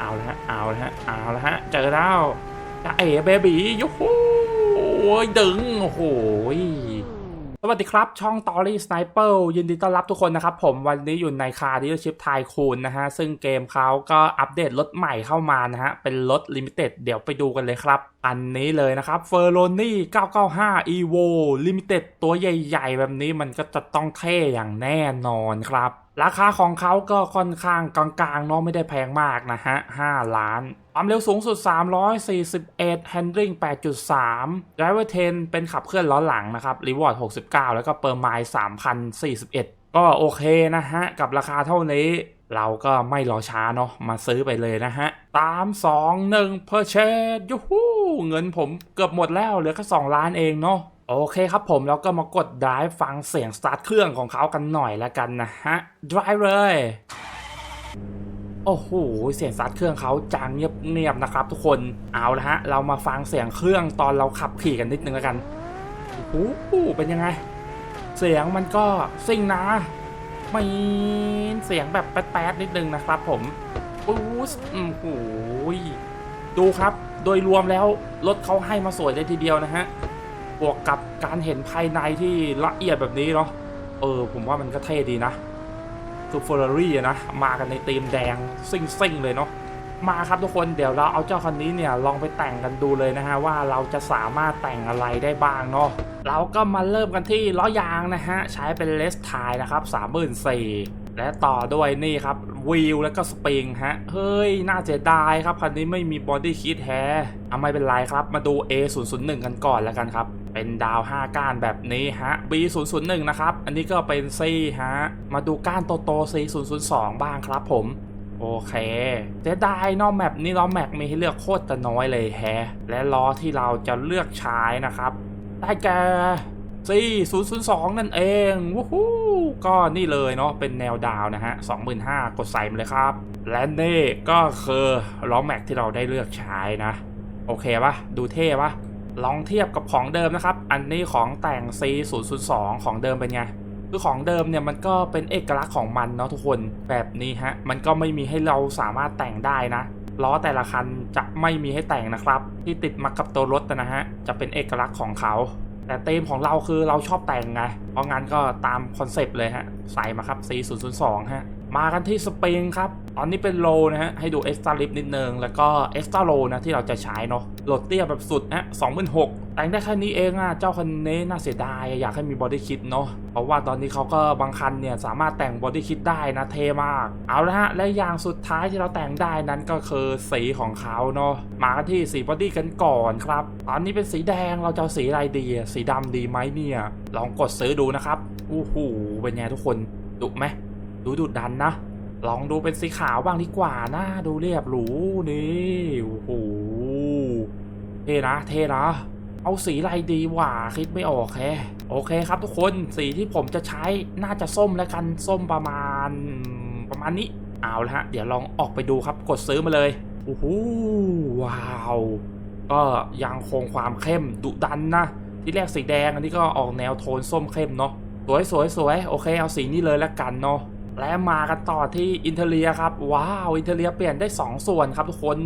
เอาละฮะ เอาละฮะ เอาละฮะ เจอแล้วจะเอ๋เบบียูฮูโอ้ยดึง โอ้โหยสวัสดีครับ ช่อง t o r y Sniper ยินดีต้อนรับทุกคนนะครับ ผมวันนี้อยู่ในคาร์ดิโอชิพไทคูนนะฮะ ซึ่งเกมเขาก็อัปเดตรถใหม่เข้ามานะฮะ เป็นรถลิมิเต็ดเดี๋ยวไปดูกันเลยครับอันนี้เลยนะครับ f e r r o n i 995 Evo Limited ตัวใหญ่ๆ แบบนี้มันก็จะต้องเท่อย่างแน่นอนครับ ราคาของเขาก็ค่อนข้างกลางๆเนาะไม่ได้แพงมากนะฮะ 5 ล้านความเร็วสูงสุด 341 Handling 8.3 Driver 10 เป็นขับเคลื่อนล้อหลังนะครับ Reward 69 แล้วก็เปอร์ไมล์3,041 ก็โอเคนะฮะ กับราคาเท่านี้เราก็ไม่รอช้าเนาะมาซื้อไปเลยนะฮะ ตาม 2 1 purchase ยูฮู เงินผมเกือบหมดแล้วเหลือแค่2ล้านเองเนาะโอเคครับผมแล้วก็มากด drive ฟังเสียงสตาร์ทเครื่องของเขากันหน่อยล้วกันนะฮะ drive เลยโอ้โห เสียงสตาร์ทเครื่องเขาจางเงียบๆนะครับทุกคน เอาละฮะ เรามาฟังเสียงเครื่องตอนเราขับขี่กันนิดนึงแล้วกันโอ้โหเป็นยังไง เสียงมันก็ซิ่งนะม่เสียงแบบแป๊ดๆนิดนึงนะครับผมปูสโอ้โห ดูครับ โดยรวมแล้วรถเขาให้มาสวยเลยทีเดียวนะฮะ บวกกับการเห็นภายในที่ละเอียดแบบนี้เนาะ เออ ผมว่ามันก็เท่ดีนะคือเฟอร์รารี่นะ มากันในธีมแดงซิ่งๆเลยเนาะ มาครับทุกคนเดี๋ยวเราเอาเจ้าคันนี้เนี่ยลองไปแต่งกันดูเลยนะฮะว่าเราจะสามารถแต่งอะไรได้บ้างเนาะเราก็มาเริ่มกันที่ล้อยางนะฮะใช้เป็นเลสไทยนะครับ34,000และต่อด้วยนี่ครับวีลแล้วก็สปริงฮะเฮ้ย น่าเสียดายครับคันนี้ไม่มีบอดี้คิดแฮเอาไม่เป็นไรครับ มาดู A001 กันก่อนแล้วกันครับ เป็นดาว 5 ก้านแบบนี้ฮะ B001 นะครับ อันนี้ก็เป็น C ฮะ มาดูก้านโตโต C002 บ้างครับผม โอเคเสียดายเนอกแมปนี้ล้อแม็กมีให้เลือกโคตรจะน้อยเลยแฮะ และล้อที่เราจะเลือกใช้นะครับได้แก่ C002 นั่นเองวู้ฮู้ก็นี่เลยเนาะเป็นแนวดาวนะฮะ 25,000 กดใส่มาเลยครับ และนี่ก็คือล้อแม็กที่เราได้เลือกใช้นะ โอเคปะดูเท่ปะลองเทียบกับของเดิมนะครับ อันนี้ของแต่ง C002 ของเดิมเป็นไง คือของเดิมเนี่ยมันก็เป็นเอกลักษณ์ของมันเนาะทุกคนแบบนี้ฮะมันก็ไม่มีให้เราสามารถแต่งได้นะล้อแต่ละคันจะไม่มีให้แต่งนะครับ ที่ติดมากับตัวรถนะฮะจะเป็นเอกลักษณ์ของเขา แต่เต็มของเราคือเราชอบแต่งไงเพราะงั้นก็ตามคอนเซปต์เลยฮะใส่มาครับ C002 ฮะ มากันที่สปริงครับตอนนี้เป็นโลนะฮะให้ดูเอ็กซ์ตร้าลิฟนิดนึง แล้วก็เอ็กซ์ตร้าโลนะที่เราจะใช้เนาะโหลดเตี้ยแบบสุดฮะ26,000แต่งได้แค่นี้เองอะเจ้าคันนี้น่าเสียดายอยากให้มีบอดี้คิดเนาะเพราะว่าตอนนี้เขาก็บางคันเนี่ยสามารถแต่งบอดี้คิดได้นะเท่มาก เอาละฮะและอย่างสุดท้ายที่เราแต่งได้นั้นก็คือสีของเขาเนาะมากันที่สีบอดี้กันก่อนครับตอนนี้เป็นสีแดงเราจะสีอะไรดีสีดำดีไหมเนี่ยลองกดซื้อดูนะครับอู้หูเป็นไงทุกคนดุไหม ดูดุดันนะ ลองดูเป็นสีขาวบ้างดีกว่านะดูเรียบหรูนี่โอ้โหเท่นะเท่นะเอาสีอะไรดีวะคิดไม่ออกแฮโอเคครับทุกคนสีที่ผมจะใช้น่าจะส้มแล้วกันส้มประมาณประมาณนี้ เอาละฮะ เดี๋ยวลองออกไปดูครับกดซื้อมาเลยโอ้โหว้าว ก็ยังคงความเข้มดุดันนะที่แรกสีแดงอันนี้ก็ออกแนวโทนส้มเข้มเนาะสวยสวยสวยโอเคเอาสีนี้เลยแล้วกันเนาะ และมากันต่อที่อินเทเลียครับ ว้าว อินเทเลียเปลี่ยนได้ 2 ส่วนครับทุกคน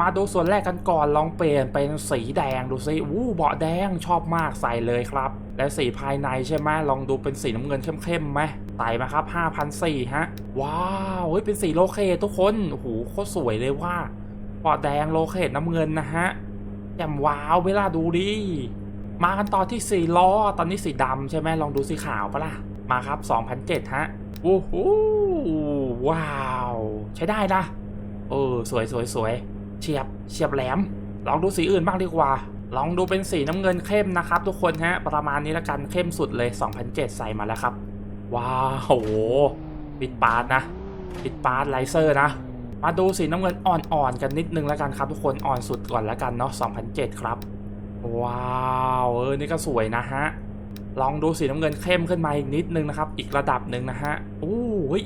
มาดูส่วนแรกกันก่อนลองเปลี่ยนเป็นสีแดงดูซิอู้เบาะแดงชอบมากใส่เลยครับ และสีภายในใช่ไหมลองดูเป็นสีน้ำเงินเข้มๆไหมใส่มาครับ5,004ฮะ ว้าวเฮ้ยเป็นสีโลเคตทุกคนโอ้โหโคตรสวยเลยว่าเบาะแดงโลเคตน้ำเงินนะฮะแจ่มว้าวเวลาดูดิมากันต่อที่สีล้อตอนนี้สีดำใช่ไหมลองดูสีขาวปะล่ะ มาครับ2007ฮะโอ้โหว้าว ใช้ได้นะ เออ สวยสวยสวยเฉียบเฉียบแหลม ลองดูสีอื่นบ้างดีกว่า ลองดูเป็นสีน้ำเงินเข้มนะครับ ทุกคนฮะ ประมาณนี้ละกันเข้มสุดเลย 2007 ใส่มาแล้วครับ ว้าวโหปิดปาร์ตนะปิดปาร์ตไลเซอร์นะ มาดูสีน้ำเงินอ่อนๆกันนิดนึงแล้วกันครับทุกคนอ่อนสุดก่อนแล้วกันเนาะ2007 ครับ ว้าว เออ นี่ก็สวยนะฮะ ลองดูสีน้ำเงินเข้มขึ้นมาอีกนิดนึงนะครับ อีกระดับหนึ่งนะฮะโอ้ย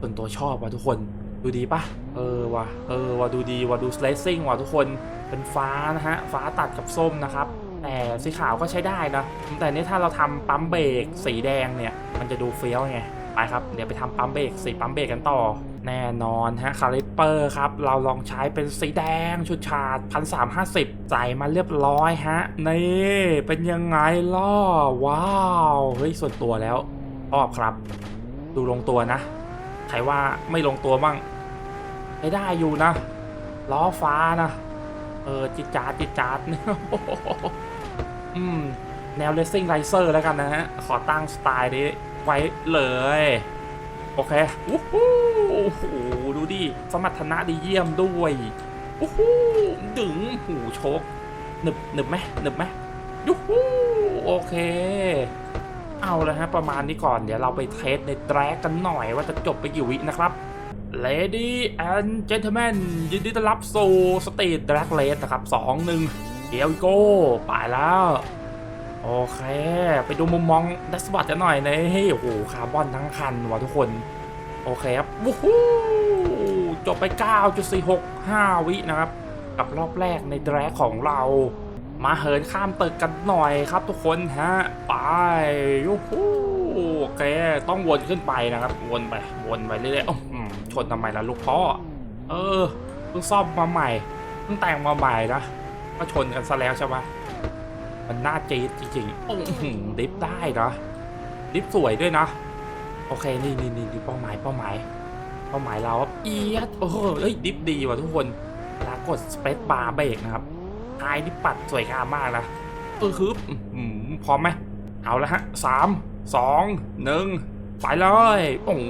ส่วนตัวชอบว่ะทุกคนดูดีปะเออว่ะเออว่ะดูดีว่ะดูสไลซิ่งว่ะทุกคนเป็นฟ้านะฮะฟ้าตัดกับส้มนะครับแต่สีขาวก็ใช้ได้นะแต่นี่ถ้าเราทำปั๊มเบรกสีแดงเนี่ย มันจะดูเฟี้ยวไงไปครับเดี๋ยวไปทำปั๊มเบรกสีปั๊มเบรกกันต่อ แน่นอนฮะคาลิปเปอร์ครับ เราลองใช้เป็นสีแดงชุดชาดพันสามห้าสิบใส่มาเรียบร้อยฮะ นี่ เป็นยังไงล่ะ ว้าว เฮ้ย ส่วนตัวแล้วชอบครับ ดูลงตัวนะ ใครว่าไม่ลงตัวบ้างไม่ได้อยู่นะ ล้อฟ้านะ เออ จิจาดจิจาดอืม แนวเลสซิ่งไรเซอร์แล้วกันนะฮะ ขอตั้งสไตล์นี้ไว้เลย โอเควู้ฮู้โอ้โหดูดิ สมรรถนะดีเยี่ยมด้วยวู้ฮู้ดึงหูโชกหนึบหนึบไหมหนึบไหมยูฮูโอเค เอาละฮะ ประมาณนี้ก่อน เดี๋ยวเราไปเทสในแทร็กกันหน่อยว่าจะจบไปกี่วินะครับ Lady and Gentlemen ยินดีต้อนรับสู่สต e ท t ดร g กเลสนะครับสองหนึ่งเดี๋ยวโก้ไปแล้ว โอเค ไปดูมุมมองดัสบอตกันหน่อยนะเฮ้ยโอ้โหคาร์บอนทั้งคันว่ะทุกคน โอเคครับวู้ฮู้จบไป 9.465 วินะครับ กับรอบแรกในแดรกของเรา มาเหินข้ามตึกกันหน่อยครับทุกคนฮะ ไปยูฮู้โอเค ต้องวนขึ้นไปนะครับ วนไป วนไปเรื่อยๆชนทำไมล่ะลูกพ่อ เออเพิ่งซ่อมมาใหม่เพิ่งแต่งมาใหม่นะ ก็ชนกันซะแล้วใช่ไหม มันน่าจี๊ดจริงๆโอ้โหดิฟได้นะดิฟสวยด้วยนะ โอเคนี่นี่นี่นี่เป้าหมายเป้าหมายเป้าหมายเราครับเอียดโอ้โหเอ้ยดิฟดีว่ะทุกคนแล้วกดสเปซบาร์เบรกนะครับท้ายนี่ปัดสวยงามมากนะเออคืออื้อหือพร้อมไหมเอาละฮะสามสองหนึ่งไปเลยโอ้โห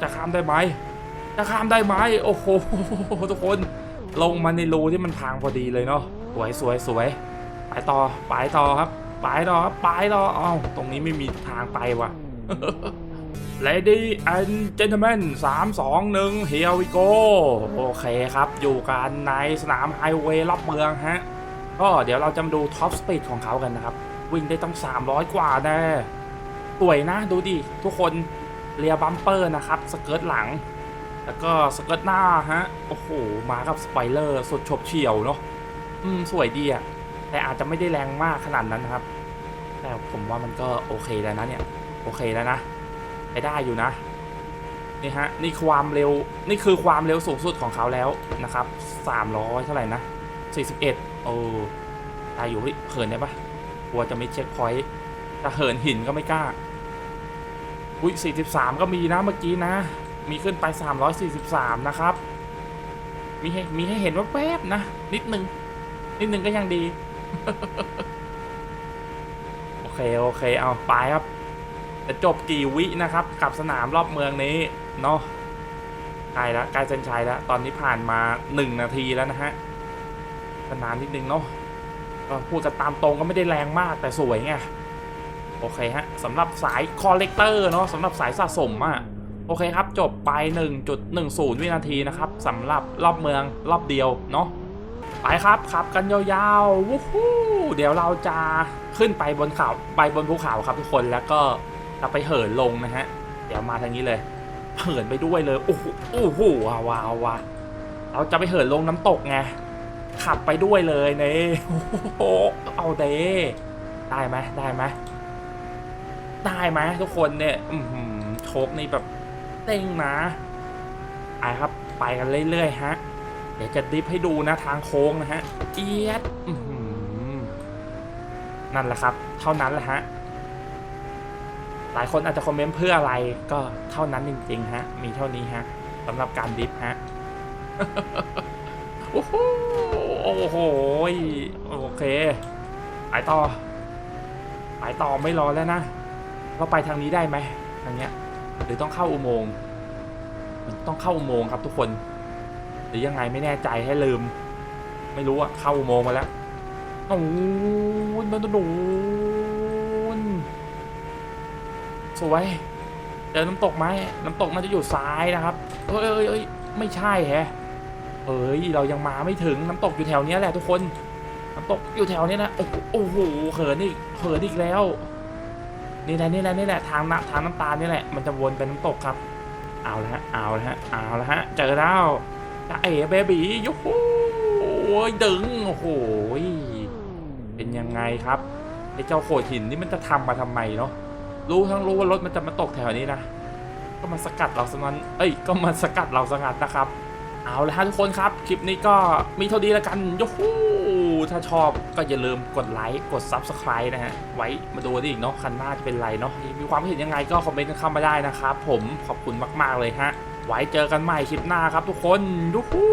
จะข้ามได้ไหมจะข้ามได้ไหมโอ้โหทุกคน ลงมาในรูที่มันพังพอดีเลยเนาะสวยสวยสวย ไปต่อไปต่อครับไปต่อครับไปต่ออ้าวตรงนี้ไม่มีทางไปว่ะ Lady and Gentlemen 3 2 1 Here we go โอเคครับ อยู่กันในสนามไฮเวย์รอบเมืองฮะ ก็เดี๋ยวเราจะมาดูท็อปสปีดของเขากันนะครับ วิ่งได้ต้อง 300 กว่าแน่สวยนะดูดิ ทุกคนเรียบัมเปอร์นะครับ สเกิร์ตหลัง แล้วก็สเกิร์ตหน้าฮะ โอ้โห มากับสไปเลอร์สดฉบเฉียวเนาะอืม สวยดีอะ แต่อาจจะไม่ได้แรงมากขนาดนั้นนะครับ แต่ผมว่ามันก็โอเคแล้วนะเนี่ย โอเคแล้วนะไปได้อยู่นะ นี่ฮะ นี่ความเร็ว นี่คือความเร็วสูงสุดของเขาแล้วนะครับ300เท่าไหร่นะ41โอ้ได้อยู่เฮ้ยเหินได้ปะกลัวจะไม่เช็คพอยต์ถ้าเหินหินก็ไม่กล้า อุ้ย43 ก็มีนะเมื่อกี้นะ มีขึ้นไป 343 นะครับ มีให้มีให้เห็นว่าแป๊บนะ นิดนึง นิดนึงก็ยังดี โอเค โอเค เอาไปครับ จะจบกี่วินะครับ กับสนามรอบเมืองนี้ เนาะใกล้ล้วใกล้เส้นชัยแล้ว ตอนนี้ผ่านมา1นาทีแล้วนะฮะก็นานนิดนึงเนาะก็พูดกันตามตรงก็ไม่ได้แรงมากแต่สวยไงโอเคฮะสำหรับสายคอลเลกเตอร์เนาะสำหรับสายสะสมอะ่ะโอเคครับ จบไป 1.10 วินาทีนะครับสำหรับรอบเมืองรอบเดียวเนาะ ไปครับขับกันยาวๆวู้ฮู้เดี๋ยวเราจะขึ้นไปบนเขาไปบนภูเขาครับทุกคนแล้วก็จะไปเหินลงนะฮะ เดี๋ยวมาทางนี้เลยเหินไปด้วยเลยโอ้โหโอ้โหว้าวว้าวาเราจะไปเหินลงน้ำตกไงขับไปด้วยเลยเน่โอ้โหเอาเดได้ไหมได้ไหมได้ไหมทุกคนเนี่ยอือหือโชคนี่แบบเต้งนะไปครับไปกันเรื่อยๆฮะ เดี๋ยวจะดิฟให้ดูนะทางโค้งนะฮะ เอียดนั่นแหละครับ เท่านั้นแหละฮะ หลายคนอาจจะคอมเมนต์เพื่ออะไรก็เท่านั้นจริงๆฮะ มีเท่านี้ฮะสำหรับการดิฟฮะ โอ้โห โอ้โห โอเค ไปต่อ ไปต่อไม่รอแล้วนะ เราไปทางนี้ได้ไหมทางเนี้ย หรือต้องเข้าอุโมงค์ มันต้องเข้าอุโมงค์ครับทุกคน รือยังไงไม่แน่ใจให้ลืม ไม่รู้อะเข้าอุโมงค์มาแล้วโอ้นนนนสวยเจอน้ำตกไหมน้ำตกน่าจะอยู่ซ้ายนะครับเอ้ยเอ้ยเอ้ยไม่ใช่แฮะเอ้ยเรายังมาไม่ถึงน้ำตกอยู่แถวเนี้ยแหละทุกคนน้ำตกอยู่แถวเนี้ยนะโอ้โหโอ้โหเขินอีกเขินอีกแล้วนี่แหละนี่แหละนี่แหละทางน้ำทางน้ำตาลนี่แหละมันจะวนเป็นน้ำตกครับ เอาละฮะเอาละฮะเอาละฮะเจอแล้ว เอ๋เบบียูฮูโอ้ยดึงโอ้โหเป็นยังไงครับไอ้เจ้าโขดหินนี่มันจะทำมาทำไมเนาะรู้ทั้งรู้ว่ารถมันจะมาตกแถวนี้นะก็มาสกัดเราซะงั้นเอ้ย ก็มาสกัดเราซะงั้นนะครับ เอาละฮะทุกคนครับ คลิปนี้ก็มีเท่านี้แล้วกันยูฮูถ้าชอบก็อย่าลืมกดไลค์กด Subscribe นะฮะ ไว้มาดูกันอีกเนาะคันหน้าจะเป็นไรเนาะมีความเห็นยังไงก็คอมเมนต์เข้ามาได้นะครับผมขอบคุณมาก ๆ เลยฮะ ไว้เจอกันใหม่คลิปหน้าครับทุกคนยูฮู